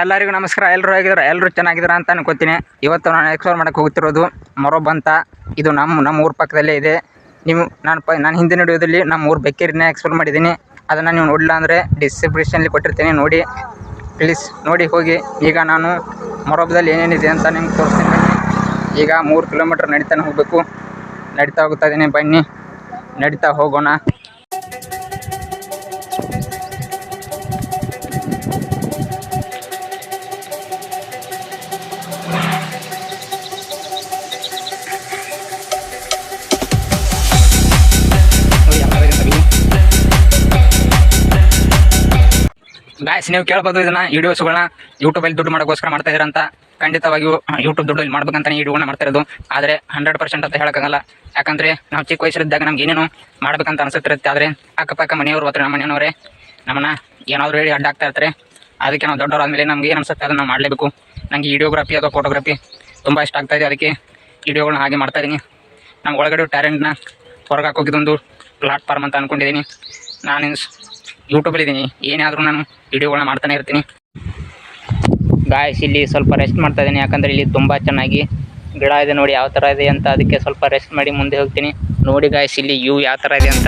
ಎಲ್ಲರಿಗೂ ನಮಸ್ಕಾರ. ಎಲ್ಲರೂ ಆಗಿದ್ರೆ ಎಲ್ಲರೂ ಚೆನ್ನಾಗಿದ್ದೀರಾ ಅಂತ ಅನ್ಕೋತೀನಿ. ಇವತ್ತು ನಾನು ಎಕ್ಸ್ಪ್ಲೋರ್ ಮಾಡಕ್ಕೆ ಹೋಗ್ತಿರೋದು ಮೊರಬ್ ಅಂತ ಇದು ನಮ್ಮ ನಮ್ಮ ಊರ ಪಕ್ಕದಲ್ಲೇ ಇದೆ. ನೀವು, ನಾನು ಪ, ನಾನು ಹಿಂದಿನ ವಿಡಿಯೋದಲ್ಲಿ ನಮ್ಮ ಊರು ಬೆಕ್ಕೇರಿನ ಎಕ್ಸ್ಪ್ಲೋರ್ ಮಾಡಿದ್ದೀನಿ. ಅದನ್ನು ನೀವು ನೋಡಿಲ್ಲ ಅಂದರೆ ಡಿಸ್ಕ್ರಿಪ್ಷನಲ್ಲಿ ಕೊಟ್ಟಿರ್ತೀನಿ. ನೋಡಿ ಪ್ಲೀಸ್ ನೋಡಿ ಹೋಗಿ. ಈಗ ನಾನು ಮೊರೊಬ್ಬದಲ್ಲಿ ಏನೇನಿದೆ ಅಂತ ನಿಮ್ಗೆ ತೋರಿಸ್ತೀನಿ. ಈಗ ಮೂರು ಕಿಲೋಮೀಟ್ರ್ ನಡೀತಾನೆ ಹೋಗಬೇಕು. ನಡೀತಾ ಹೋಗ್ತಾ ಇದ್ದೀನಿ. ಬನ್ನಿ. ನಡೀತಾ ಹೋಗೋಣ. ಗಾಯ್ಸ್ ನೀವು ಕೇಳ್ಬೋದು, ಇದನ್ನ ವಿಡಿಯೋಸ್ಗಳನ್ನ ಯೂಟ್ಯೂಬಲ್ಲಿ ದುಡ್ಡು ಮಾಡೋಕ್ಕೋಸ್ಕರ ಮಾಡ್ತಾ ಇದ್ರಂತ ಖಂಡಿತವಾಗಿಯೂ ಯೂಟ್ಯೂಬ್ ದುಡ್ಡು ಇಲ್ಲಿ ಮಾಡ್ಬೇಕಂತ ಈ ವಿಡಿಯೋಗಳನ್ನ ಮಾಡ್ತಾ ಇರೋದು. ಆದರೆ ಹಂಡ್ರೆಡ್ ಪರ್ಸೆಂಟ್ ಅಂತ ಹೇಳೋಕ್ಕಾಗಲ್ಲ. ಯಾಕಂದರೆ, ನಾವು ಚಿಕ್ಕ ವಯಸ್ಸಲ್ಲಿದ್ದಾಗ ನಮ್ಗೆ ಏನೇನು ಮಾಡ್ಬೇಕಂತ ಅನ್ಸುತ್ತಿರುತ್ತೆ. ಆದರೆ, ಅಕ್ಕಪಕ್ಕ ಮನೆಯವರು ಅಥವಾ ನಮ್ಮ ಮನೆಯವರೇ. ನಮ್ಮನ್ನ ಏನಾದರೂ ಹೇಳಿ ಅಡ್ಡ ಆಗ್ತಾ ಇರ್ತಾರೆ. ಅದಕ್ಕೆ ನಾವು ದೊಡ್ಡವರಾದ್ಮೇಲೆ ನಮ್ಗೆ ಏನು ಅನಿಸುತ್ತೆ ಅದನ್ನು ಮಾಡಲೇಬೇಕು. ನನಗೆ ವಿಡಿಯೋಗ್ರಫಿ ಅಥವಾ ಫೋಟೋಗ್ರಫಿ ತುಂಬ ಇಷ್ಟ ಆಗ್ತಾ ಇದೆ. ಅದಕ್ಕೆ ವಿಡಿಯೋಗಳನ್ನ ಹಾಗೆ ಮಾಡ್ತಾ ಇದ್ದೀನಿ. ನಮ್ಮ ಒಳಗಡೆ ಟ್ಯಾಲೆಂಟ್ನ ಹೊರಗೆ ಹಾಕೋಗಿದ್ದೊಂದು ಪ್ಲಾಟ್ಫಾರ್ಮ್ ಅಂತ ಅಂದ್ಕೊಂಡಿದ್ದೀನಿ ನಾನು ಯೂಟ್ಯೂಬಲ್ಲಿದ್ದೀನಿ ಇದ್ದೀನಿ ಏನಾದರೂ ನಾನು ವಿಡಿಯೋಗಳನ್ನ ಮಾಡ್ತಾನೆ ಇರ್ತೀನಿ. ಗಾಯಸ್ ಇಲ್ಲಿ ಸ್ವಲ್ಪ ರೆಸ್ಟ್ ಮಾಡ್ತಾ ಇದ್ದೀನಿ ಯಾಕಂದರೆ ಇಲ್ಲಿ ತುಂಬ ಚೆನ್ನಾಗಿ ಗಿಡ ಇದೆ ನೋಡಿ, ಯಾವ ಥರ ಇದೆ ಅಂತ ಅದಕ್ಕೆ ಸ್ವಲ್ಪ ರೆಸ್ಟ್ ಮಾಡಿ ಮುಂದೆ ಹೋಗ್ತೀನಿ. ನೋಡಿ ಗಾಯಸ್ ಇಲ್ಲಿ ಯೂ ಯಾವ ಥರ ಇದೆ ಅಂತ.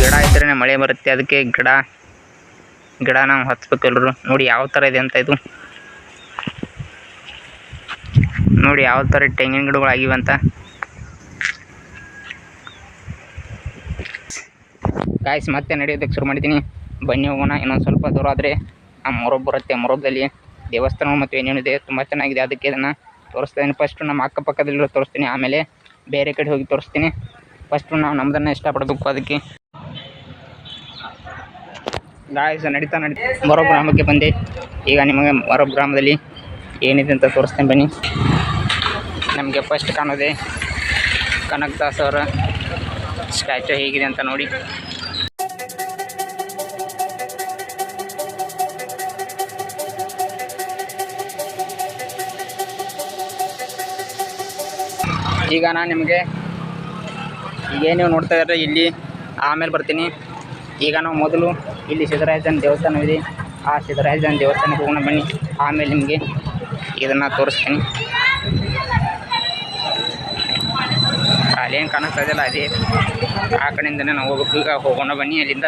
ಗಿಡ ಇದ್ರೇ ಮಳೆ ಬರುತ್ತೆ. ಅದಕ್ಕೆ ಗಿಡ ಗಿಡ ನಾವು ಹಚ್ಬೇಕು ಎಲ್ಲರು ನೋಡಿ, ಯಾವ ಥರ ಇದೆ ಅಂತ ಇದು. ನೋಡಿ, ಯಾವ ಥರ ತೆಂಗಿನ ಗಿಡಗಳಾಗಿವೆ ಅಂತ. ಗಾಯ್ಸ್ ಮತ್ತೆ ನಡೆಯೋದಕ್ಕೆ ಶುರು ಮಾಡಿದ್ದೀನಿ. ಬನ್ನಿ ಹೋಗೋಣ, ಇನ್ನೊಂದು ಸ್ವಲ್ಪ ದೂರ ಆದರೆ ಆ ಮೊರಬ್ ಬರುತ್ತೆ, ಮೊರಬ್ದಲ್ಲಿ. ದೇವಸ್ಥಾನ ಮತ್ತು ಏನೇನಿದೆ ತುಂಬ ಚೆನ್ನಾಗಿದೆ. ಅದಕ್ಕೆ ಇದನ್ನು ತೋರಿಸ್ತಾ ಇದ್ದೀನಿ ಫಸ್ಟು ನಮ್ಮ ಅಕ್ಕಪಕ್ಕದಲ್ಲಿರೋ ತೋರಿಸ್ತೀನಿ, ಆಮೇಲೆ ಬೇರೆ ಕಡೆ ಹೋಗಿ ತೋರಿಸ್ತೀನಿ. ಫಸ್ಟು ನಾವು ನಮ್ಮದನ್ನು ಇಷ್ಟಪಡಬೇಕು ಅದಕ್ಕೆ. ಗಾಯಸ ನಡೀತಾ ನಡೀತಾ. ಮರೋ ಗ್ರಾಮಕ್ಕೆ ಬಂದೆ. ಈಗ ನಿಮಗೆ ಮೊರಬ್ ಗ್ರಾಮದಲ್ಲಿ ಏನಿದೆ ಅಂತ ತೋರಿಸ್ತೇನೆ ಬನ್ನಿ. ನಮಗೆ ಫಸ್ಟ್ ಕಾಣೋದೆ ಕನಕದಾಸ್ ಅವರ ಸ್ಟ್ಯಾಚು ಹೇಗಿದೆ ಅಂತ ನೋಡಿ. ಈಗ ನಾನು ನಿಮಗೆ ಈಗೇನು ನೀವು ನೋಡ್ತಾ ಇದ್ರೆ ಇಲ್ಲಿ ಆಮೇಲೆ ಬರ್ತೀನಿ. ಈಗ ನಾವು ಮೊದಲು ಇಲ್ಲಿ ಸಿದ್ದರಾಜನ ದೇವಸ್ಥಾನವಿದೆ ಆ ಸಿದ್ಧರಾಜನ ದೇವಸ್ಥಾನಕ್ಕೆ ಹೋಗೋಣ ಬನ್ನಿ. ಆಮೇಲೆ ನಿಮಗೆ ಇದನ್ನು ತೋರಿಸ್ತೀನಿ. ಅಲ್ಲೇನು ಕಾಣಿಸ್ತಾ ಇದೆಯಲ್ಲ, ಅದೇ ಆ ಕಡೆಯಿಂದನೇ ನಾವು ಹೋಗ್ಬೇಕು. ಈಗ ಹೋಗೋಣ ಬನ್ನಿ ಅಲ್ಲಿಂದ.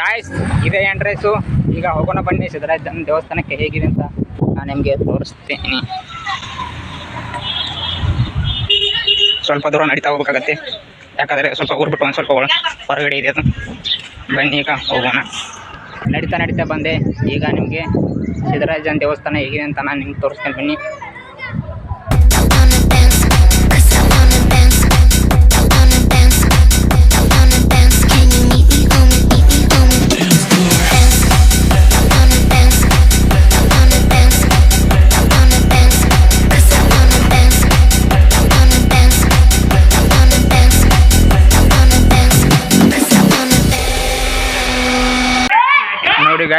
ಗಾಯ್ಸ್ ಇದೇ ಎಂಟ್ರೆನ್ಸು ಈಗ ಹೋಗೋಣ ಬನ್ನಿ. ಸಿದ್ಧರಾಜನ ದೇವಸ್ಥಾನಕ್ಕೆ ಹೇಗಿದೆ ಅಂತ ನಾನು ನಿಮಗೆ ತೋರಿಸ್ತೀನಿ. ಸ್ವಲ್ಪ ದೂರ ನಡೀತಾ ಹೋಗ್ಬೇಕಾಗತ್ತೆ. ಯಾಕಂದರೆ ಸ್ವಲ್ಪ ಊರು ಬಿಟ್ಟು ಒಂದು ಸ್ವಲ್ಪ ಹೊರಗಡೆ ಇದೆ ಅದು. ಬನ್ನಿ ಈಗ ಹೋಗೋಣ. ನಡೀತಾ ನಡೀತಾ ಬಂದೆ. ಈಗ ನಿಮಗೆ ಸಿದ್ದರಾಜನ ದೇವಸ್ಥಾನ ಹೇಗಿದೆ ಅಂತ ನಾನು ನಿಮ್ಗೆ ತೋರಿಸ್ತೇನೆ. ಬನ್ನಿ.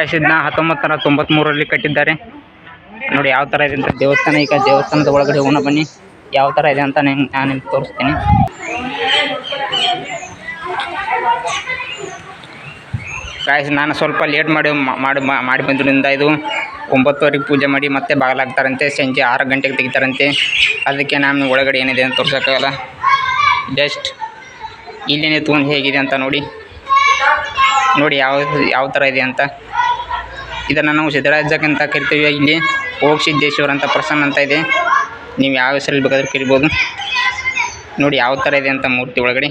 ನೋಡಿ ಗಾಯ್ಸ್ ಇದನ್ನ ಹತ್ತೊಂಬತ್ತು ನೂರ ತೊಂಬತ್ತ್ಮೂರರಲ್ಲಿ ಕಟ್ಟಿದ್ದಾರೆ. ನೋಡಿ ಯಾವ ಥರ ಇದೆ ಅಂತ ದೇವಸ್ಥಾನ. ಈಗ ದೇವಸ್ಥಾನದ ಒಳಗಡೆ ಹೋಗೋಣ ಬನ್ನಿ. ಯಾವ ಥರ ಇದೆ ಅಂತ ನಿಮ್ಗೆ ನಾನು ನಿಮ್ಗೆ ತೋರಿಸ್ತೀನಿ. ಗಾಯ್ಸ್ ನಾನು ಸ್ವಲ್ಪ ಲೇಟ್ ಮಾಡಿ ಮಾಡಿ ಮಾಡಿ ಬಂದ್ರಿಂದ ಇದು ಒಂಬತ್ತುವರೆಗೆ ಪೂಜೆ ಮಾಡಿ ಮತ್ತೆ ಬಾಗಿಲಾಗ್ತಾರಂತೆ. ಸಂಜೆ ಆರು ಗಂಟೆಗೆ ತೆಗಿತಾರಂತೆ. ಅದಕ್ಕೆ ನಾನು ಒಳಗಡೆ ಏನಿದೆ ಅಂತ ತೋರ್ಸೋಕ್ಕಾಗಲ್ಲ. ಜಸ್ಟ್ ಇಲ್ಲೇನೆ ತೊಗೊಂಡು ಹೇಗಿದೆ ಅಂತ ನೋಡಿ. ನೋಡಿ ಯಾವ ಯಾವ ಥರ ಇದೆ ಅಂತ. ಇದನ್ನು ನಾವು ಸಿದ್ದರಾಜಕ್ ಅಂತ ಕರಿತೀವಿ. ಇಲ್ಲಿ ಓಂ ಸಿದ್ದೇಶ್ವರ ಅಂತ ಪ್ರಸನ್ನ ಅಂತ ಇದೆ. ನೀವು ಯಾವ ಹೆಸರಲ್ಲಿ ಬೇಕಾದ್ರೂ ಕರಿಬೋದು. ನೋಡಿ ಯಾವ ಥರ ಇದೆ ಅಂತ ಮೂರ್ತಿ ಒಳಗಡೆ.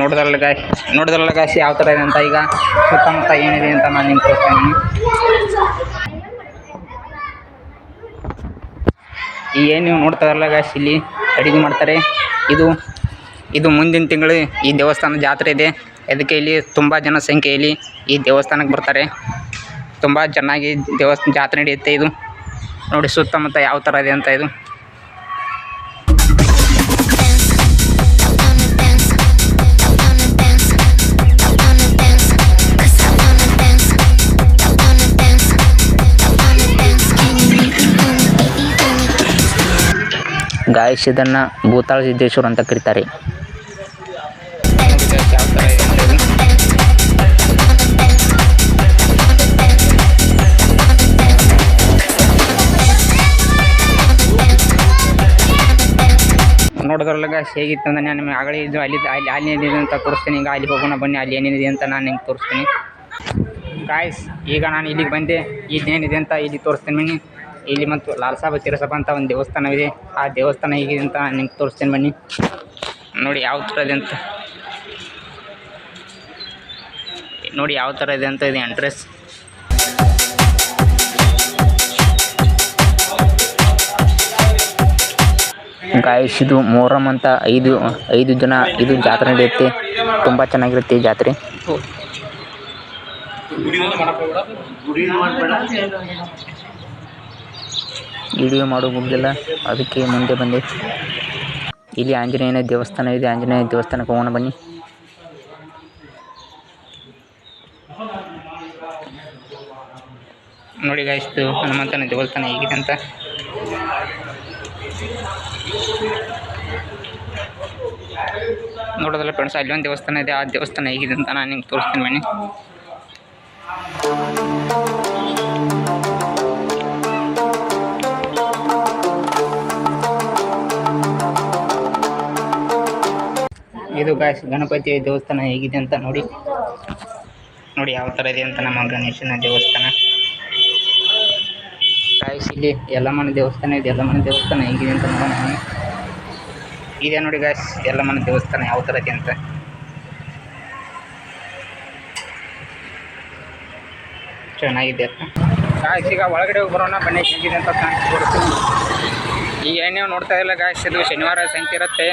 ನೋಡಿದ್ರಲ್ಲ ಗಾಯ್ ನೋಡಿದ್ರಲ್ಲ ಗಾಯ್ಸ್ ಯಾವ ಥರ ಇದೆ ಅಂತ ಈಗ ಸುತ್ತಮುತ್ತ ಏನಿದೆ ಅಂತ ನಾನು ನಿಮ್ಗೆ ತೋರಿಸ್ತೀನಿ ಈ ಏನು ನೀವು ನೋಡ್ತಾ ಇರಲ್ಲ ಗಾಯ್ಸ್ ಇಲ್ಲಿ ಅಡುಗೆ ಮಾಡ್ತಾರೆ. ಇದು ಇದು ಮುಂದಿನ ತಿಂಗಳು ಈ ದೇವಸ್ಥಾನ ಜಾತ್ರೆ ಇದೆ. ಅದಕ್ಕೆ ಇಲ್ಲಿ ತುಂಬ ಜನಸಂಖ್ಯೆಯಲ್ಲಿ ಈ ದೇವಸ್ಥಾನಕ್ಕೆ ಬರ್ತಾರೆ. ತುಂಬ ಚೆನ್ನಾಗಿ ದೇವಸ್ಥಾನ ಜಾತ್ರೆ ನಡೆಯುತ್ತೆ ಇದು. ನೋಡಿ ಸುತ್ತಮುತ್ತ ಯಾವ ಥರ ಇದೆ ಅಂತ ಇದು. ಗಾಯಸ್ ಇದನ್ನು ಭೂತಾಳ ಸಿದ್ದೇಶ್ವರ ಅಂತ ಕರೀತಾರೆ. ನೋಡಿದ್ರಲ್ಲ ಗಾಯ್ಸ್ ಹೇಗಿತ್ತು ಅಂದ್ರೆ ನಾನು ನಿಮಗೆ ಆಗಲೇ ಇದು ಅಲ್ಲಿ ಅಲ್ಲಿ ಅಲ್ಲಿ ಏನಿದೆ ಅಂತ ತೋರಿಸ್ತೀನಿ. ಈಗ ಅಲ್ಲಿ ಹೋಗೋಣ ಬನ್ನಿ, ಅಲ್ಲಿ ಏನೇನಿದೆ ಅಂತ ನಾನು ನಿಮ್ಗೆ ತೋರಿಸ್ತೀನಿ. ಗಾಯ್ಸ್ ಈಗ ನಾನು ಇಲ್ಲಿಗೆ ಬಂದೆ. ಇಲ್ಲಿ ಏನಿದೆ ಅಂತ ಇಲ್ಲಿ ತೋರಿಸ್ತೀನಿ ಬನ್ನಿ. ಇಲ್ಲಿ ಮತ್ತು ಲಾಲ್ಸಾಬ ತಿರಸಪ್ಪ ಅಂತ ಒಂದು ದೇವಸ್ಥಾನವಿದೆ ಆ ದೇವಸ್ಥಾನ ಹೇಗಿದೆ ಅಂತ ನಾನು ನಿಮ್ಗೆ ತೋರಿಸ್ತೀನಿ ಬನ್ನಿ. ನೋಡಿ ಯಾವ ಥರ ಇದೆ ಅಂತ. ನೋಡಿ ಯಾವ ಥರ ಇದೆ ಅಂತ ಇದೆ ಎಂಟ್ರೆಸ್ ಗಾಯಸ್ ಇದು ಮೊಹರಂ ಅಂತ ಐದು ಐದು ದಿನ ಇದು ಜಾತ್ರೆ ನಡೆಯುತ್ತೆ. ತುಂಬ ಚೆನ್ನಾಗಿರುತ್ತೆ ಈ ಜಾತ್ರೆ. ವಿಡಿಯೋ ಮಾಡೋ ಮುಗ್ದಿಲ್ಲ. ಅದಕ್ಕೆ ಮುಂದೆ ಬಂದೆ ಇಲ್ಲಿ ಆಂಜನೇಯನ ದೇವಸ್ಥಾನ ಇದೆ. ಆಂಜನೇಯ ದೇವಸ್ಥಾನಕ್ಕೆ ಹೋಗೋಣ ಬನ್ನಿ. ನೋಡಿ ಗಾಯಿಸ್ತು ಹನುಮಂತನ ದೇವಸ್ಥಾನ ಹೇಗಿದೆ ಅಂತ. ನೋಡೋದಲ್ಲ ಫ್ರೆಂಡ್ಸ್ ಅಲ್ಲಿ ಒಂದು ದೇವಸ್ಥಾನ ಇದೆ, ಆ ದೇವಸ್ಥಾನ ಹೇಗಿದೆ ಅಂತ ನಾನು ನಿಮ್ಗೆ ತೋರಿಸ್ತೀನಿ ಬನ್ನಿ. ಇದು ಗಾಯಸ್ ಗಣಪತಿ ದೇವಸ್ಥಾನ ಹೇಗಿದೆ ಅಂತ ನೋಡಿ. ನೋಡಿ ಯಾವ ಥರ ಇದೆ ಅಂತ ನಮ್ಮ ಗಣೇಶನ ದೇವಸ್ಥಾನ. ಗಾಯ್ಸ್ ಇಲ್ಲಿ ಯಲ್ಲಮ್ಮನ ದೇವಸ್ಥಾನ ಇದೆ ಯಲ್ಲಮ್ಮನ ದೇವಸ್ಥಾನ ಹೇಗಿದೆ ಅಂತ ನೋಡೋಣ ಇದೆ ನೋಡಿ ಗಾಯ್ಸ್ ಯಲ್ಲಮ್ಮನ ದೇವಸ್ಥಾನ ಯಾವ ಥರ ಇದೆ ಅಂತ. ಚೆನ್ನಾಗಿದೆ ಅಂತ ಗಾಯ್ಸ್ ಈಗ ಒಳಗಡೆ ಬರೋಣ ಬನ್ನಿ ಹೇಗಿದೆ ಅಂತ ಕಾಣಿಸ್ಕೊಡ್ತೀನಿ ಈಗ ಏನೇವು ನೋಡ್ತಾ ಇಲ್ಲ ಗಾಯ್ಸ್ ಇದು ಶನಿವಾರ ಸಂತೆ ಇರುತ್ತೆ.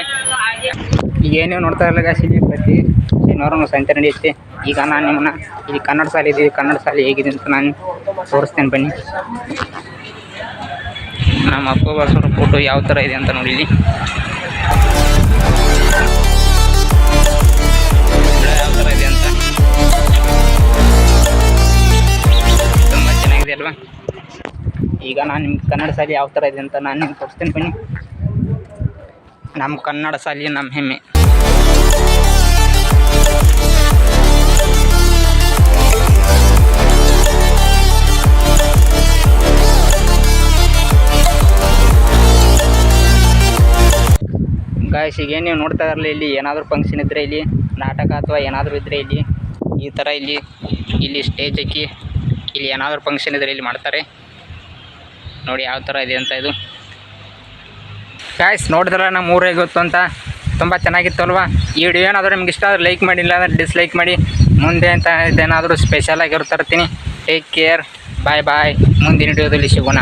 ಈಗ ಏನೇವು ನೋಡ್ತಾ ಇಲ್ಲ ಗಾಯ್ಸ್ ಇಲ್ಲಿ ಪ್ರತಿ ಶನಿವಾರ ಸಂತೆ ನಡೆಯುತ್ತೆ. ಈಗ ನಾನು ನಿಮ್ಮನ್ನ ಇಲ್ಲಿ ಕನ್ನಡ ಶಾಲೆ ಇದೆ, ಕನ್ನಡ ಶಾಲೆ ಹೇಗಿದೆ ಅಂತ ನಾನು ತೋರಿಸ್ತೇನೆ ಬನ್ನಿ. ನಮ್ಮ ಅಪ್ಪ ಬಾಸರ ಫೋಟೋ ಯಾವ ಥರ ಇದೆ ಅಂತ ನೋಡಿದ್ವಿ ಅಂತ ತುಂಬ ಚೆನ್ನಾಗಿದೆ ಅಲ್ವಾ? ಈಗ ನಾನು ನಿಮ್ಗೆ ಕನ್ನಡ ಶಾಲೆ ಯಾವ ಥರ ಇದೆ ಅಂತ ನಾನು ನಿಮ್ಗೆ ತೋರಿಸ್ತೇನೆ ಬನ್ನಿ. ನಮ್ಮ ಕನ್ನಡ ಶಾಲೆ ನಮ್ಮ ಹೆಮ್ಮೆ. ಗಾಯಸ್ ಈಗ ಏನು ನೀವು ನೋಡ್ತಾ ಇರಲಿ ಇಲ್ಲಿ, ಏನಾದರೂ ಫಂಕ್ಷನ್ ಇದ್ರೆ ಇಲ್ಲಿ, ನಾಟಕ ಅಥವಾ ಏನಾದರೂ ಇದ್ರೆ ಇಲ್ಲಿ, ಈ ಥರ ಇಲ್ಲಿ ಇಲ್ಲಿ ಸ್ಟೇಜ್ ಹಾಕಿ, ಇಲ್ಲಿ ಏನಾದರೂ ಫಂಕ್ಷನ್ ಇದ್ರೆ ಇಲ್ಲಿ ಮಾಡ್ತಾರೆ. ನೋಡಿ ಯಾವ ಥರ ಇದೆ ಅಂತ ಇದು. ಗಾಯ್ಸ್ ನೋಡಿದ್ರೆ ನಮ್ಮ ಊರೇ ಗೊತ್ತು ಅಂತ? ತುಂಬ ಚೆನ್ನಾಗಿತ್ತು ಅಲ್ವಾ? ಈ ವಿಡಿಯೋ ಏನಾದರೂ ನಿಮ್ಗೆ ಇಷ್ಟ ಆದರೆ ಲೈಕ್ ಮಾಡಿ ಇಲ್ಲ ಅಂದ್ರೆ ಡಿಸ್ಲೈಕ್ ಮಾಡಿ. ಮುಂದೆ ಅಂತ ಇದೇನಾದರೂ ಸ್ಪೆಷಲ್ ಆಗಿ ತರ್ತೀನಿ ಟೇಕ್ ಕೇರ್ ಬಾಯ್ ಬಾಯ್ ಮುಂದಿನ ವಿಡಿಯೋದಲ್ಲಿ ಸಿಗೋಣ.